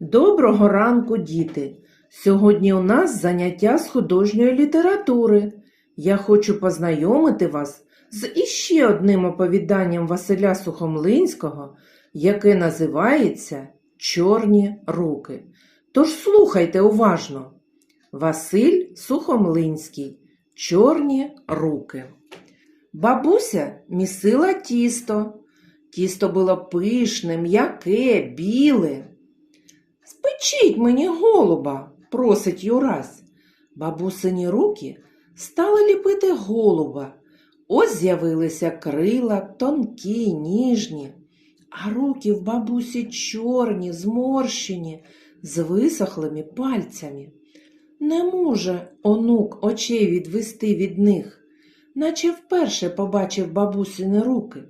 Доброго ранку, діти! Сьогодні у нас заняття з художньої літератури. Я хочу познайомити вас з іще одним оповіданням Василя Сухомлинського, яке називається Чорні руки. Тож слухайте уважно. Василь Сухомлинський. Чорні руки. Бабуся місила тісто. Тісто було пишне, м'яке, біле. Спечіть мені голуба, просить Юрась. Бабусині руки стали ліпити голуба. Ось з'явилися крила, тонкі, ніжні, а руки в бабусі чорні, зморщені, з висохлими пальцями. Не може онук очей відвести від них, наче вперше побачив бабусини руки.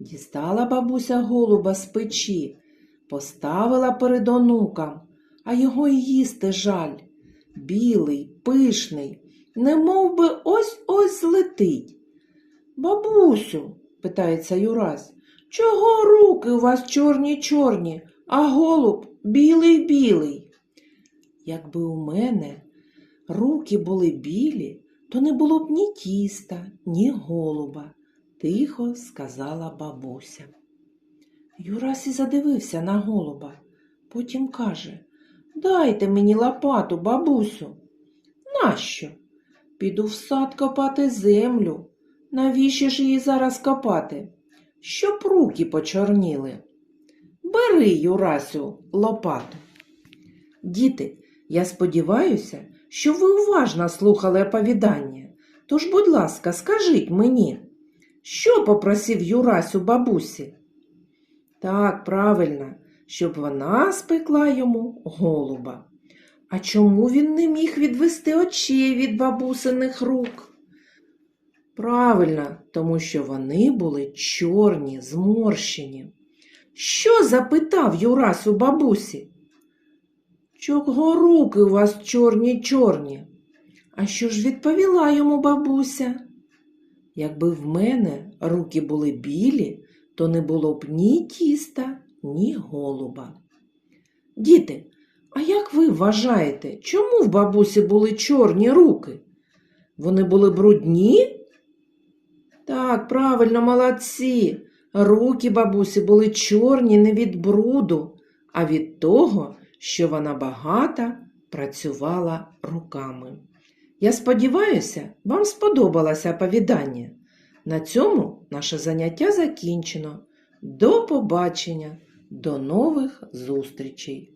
Дістала бабуся голуба з печі, поставила перед онуком, а його й їсти жаль. Білий, пишний, не мов би ось-ось злетить. Бабусю, питається Юрась, чого руки у вас чорні-чорні, а голуб білий-білий? Якби у мене руки були білі, то не було б ні тіста, ні голуба, тихо сказала бабуся. Юрась і задивився на голуба, потім каже Дайте мені лопату, бабусю. Нащо? Піду в сад копати землю. Навіщо ж її зараз копати? Щоб руки почорніли. Бери, Юрасю, лопату. Діти, я сподіваюся, що ви уважно слухали оповідання. Тож, будь ласка, скажіть мені, що попросив Юрась у бабусі? Так, правильно, щоб вона спекла йому голуба. А чому він не міг відвести очей від бабусиних рук? Правильно, тому що вони були чорні, зморщені. Що запитав Юрась у бабусі? Чого руки у вас чорні чорні? А що ж відповіла йому бабуся? Якби в мене руки були білі, то не було б ні тіста, ні голуба. Діти, а як ви вважаєте, чому в бабусі були чорні руки? Вони були брудні? Так, правильно, молодці. Руки бабусі були чорні не від бруду, а від того, що вона багато працювала руками. Я сподіваюся, вам сподобалося оповідання. На цьому наше заняття закінчено. До побачення, до нових зустрічей!